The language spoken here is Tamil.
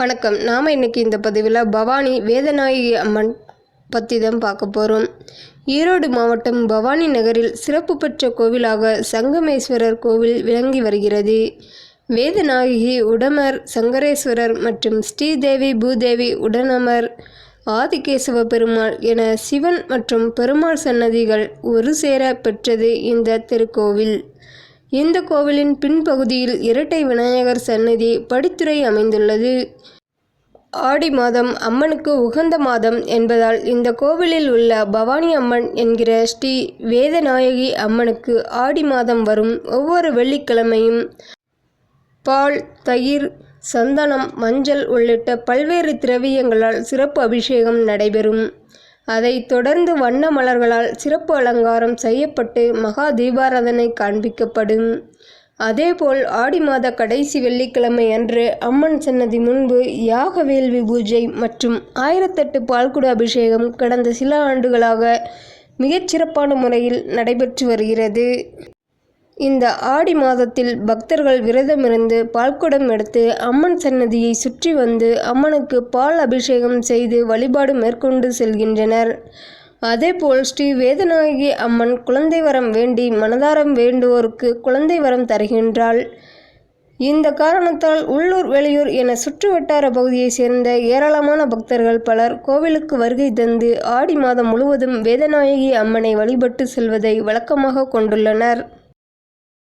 வணக்கம். நாம் இன்னைக்கு இந்த பதிவில் பவானி வேதநாயகி அம்மன் பற்றி தான் பார்க்க போகிறோம் ஈரோடு மாவட்டம் பவானி நகரில் சிறப்பு பெற்ற கோவிலாக சங்கமேஸ்வரர் கோவில் விளங்கி வருகிறது. வேதநாயகி உடமர் சங்கரேஸ்வரர் மற்றும் ஸ்ரீதேவி பூதேவி உடனமர் ஆதிகேசவ பெருமாள் என சிவன் மற்றும் பெருமாள் சன்னதிகள் ஒரு சேர பெற்றது இந்த திருக்கோவில். இந்த கோவிலின் பின்பகுதியில் இரட்டை விநாயகர் சன்னதி படித்துறை அமைந்துள்ளது. ஆடி மாதம் அம்மனுக்கு உகந்த மாதம் என்பதால் இந்த கோவிலில் உள்ள பவானி அம்மன் என்கிற ஸ்ரீ வேதநாயகி அம்மனுக்கு ஆடி மாதம் வரும் ஒவ்வொரு வெள்ளிக்கிழமையும் பால் தயிர் சந்தனம் மஞ்சள் உள்ளிட்ட பல்வேறு திரவியங்களால் சிறப்பு அபிஷேகம் நடைபெறும். அதைத் தொடர்ந்து வண்ண மலர்களால் சிறப்பு அலங்காரம் செய்யப்பட்டு மகா தீபாராதனை காண்பிக்கப்படும். அதேபோல் ஆடி மாத கடைசி வெள்ளிக்கிழமை அன்று அம்மன் சன்னதி முன்பு யாக வேள்வி பூஜை மற்றும் ஆயிரத்தெட்டு பால்குட அபிஷேகம் கடந்த சில ஆண்டுகளாக மிகச்சிறப்பான முறையில் நடைபெற்று வருகிறது. இந்த ஆடி மாதத்தில் பக்தர்கள் விரதமிருந்து பால்குடம் எடுத்து அம்மன் சன்னதியை சுற்றி வந்து அம்மனுக்கு பால் அபிஷேகம் செய்து வழிபாடு மேற்கொண்டு செல்கின்றனர். அதேபோல் ஸ்ரீ வேதநாயகி அம்மன் குழந்தை வரம் வேண்டி மனதாரம் வேண்டுவோருக்கு குழந்தை வரம் தருகின்றாள். இந்த காரணத்தால் உள்ளூர் வெளியூர் என சுற்று வட்டார பகுதியைச் சேர்ந்த ஏராளமான பக்தர்கள் பலர் கோவிலுக்கு வருகை தந்து ஆடி மாதம் முழுவதும் வேதநாயகி அம்மனை வழிபட்டு செல்வதை வழக்கமாக கொண்டுள்ளனர்.